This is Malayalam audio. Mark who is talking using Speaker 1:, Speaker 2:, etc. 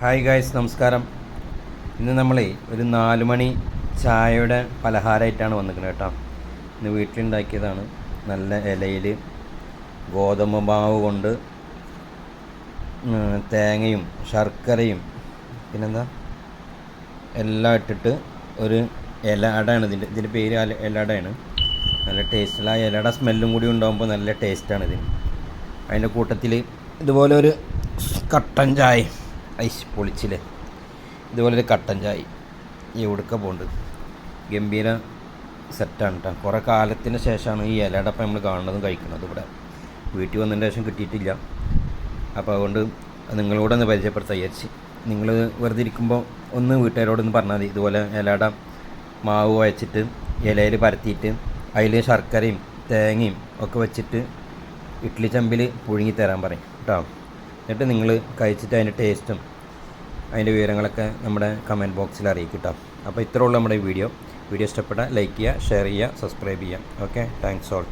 Speaker 1: ഹായ് ഗായ്സ് നമസ്കാരം. ഇന്ന് നമ്മളെ ഒരു നാല് മണി ചായയുടെ പലഹാരമായിട്ടാണ് വന്നിരിക്കുന്നത് കേട്ടോ. ഇന്ന് വീട്ടിലുണ്ടാക്കിയതാണ് നല്ല ഇലയിൽ ഗോതമ്പ് മാവ് കൊണ്ട് തേങ്ങയും ശർക്കരയും പിന്നെന്താ? എല്ലാം ഇട്ടിട്ട് ഒരു ഇല അടയാണ്. ഇതിന്റെ ഇതിന്റെ പേര് ഇലടയാണ് നല്ല ടേസ്റ്റുള്ള ഇലയുടെ സ്മെല്ലും കൂടി ഉണ്ടാകുമ്പോൾ നല്ല ടേസ്റ്റാണ് ഇതിന്. അതിന്റെ കൂട്ടത്തിൽ ഇതുപോലെ ഒരു കട്ടൻ ചായ ഐസ് പൊളിച്ചില്ലേ? ഇതുപോലെ ഒരു കട്ടൻ ചായ ഈ ഉടുക്ക പോണ്ട്. ഗംഭീര സെറ്റാണ് കേട്ടോ കുറേ കാലത്തിന് ശേഷമാണ് ഈ ഇലയുടെ അപ്പം നമ്മൾ കാണുന്നതും കഴിക്കുന്നതും ഇവിടെ. വീട്ടിൽ വന്നതിന് ശേഷം കിട്ടിയിട്ടില്ല. അപ്പോൾ അതുകൊണ്ട് നിങ്ങളോട് ഒന്ന് പരിചയപ്പെടുത്താൻ വിചാരിച്ച്. നിങ്ങൾ വെറുതെ ഇരിക്കുമ്പോൾ ഒന്ന് വീട്ടുകാരോടൊന്ന് പറഞ്ഞാൽ മതി. ഇതുപോലെ ഇലയുടെ മാവ് വയച്ചിട്ട് ഇലയിൽ പരത്തിയിട്ട് അതിൽ ശർക്കരയും തേങ്ങയും ഒക്കെ വെച്ചിട്ട് ഇഡ്ഡലി ചമ്പിൽ പുഴുങ്ങി തരാൻ പറയും. കേട്ടോ എന്നിട്ട് നിങ്ങൾ കഴിച്ചിട്ട് അതിന്റെ ടേസ്റ്റും അതിന്റെ വിവരങ്ങളൊക്കെ നമ്മുടെ കമന്റ് ബോക്സിൽ അറിയിക്കട്ടോ. കേട്ടോ അപ്പോൾ ഇത്രയുള്ള നമ്മുടെ വീഡിയോ. വീഡിയോ ഇഷ്ടപ്പെട്ടാൽ ലൈക്ക് ചെയ്യുക ഷെയർ ചെയ്യുക സബ്സ്ക്രൈബ് ചെയ്യുക. Okay thanks all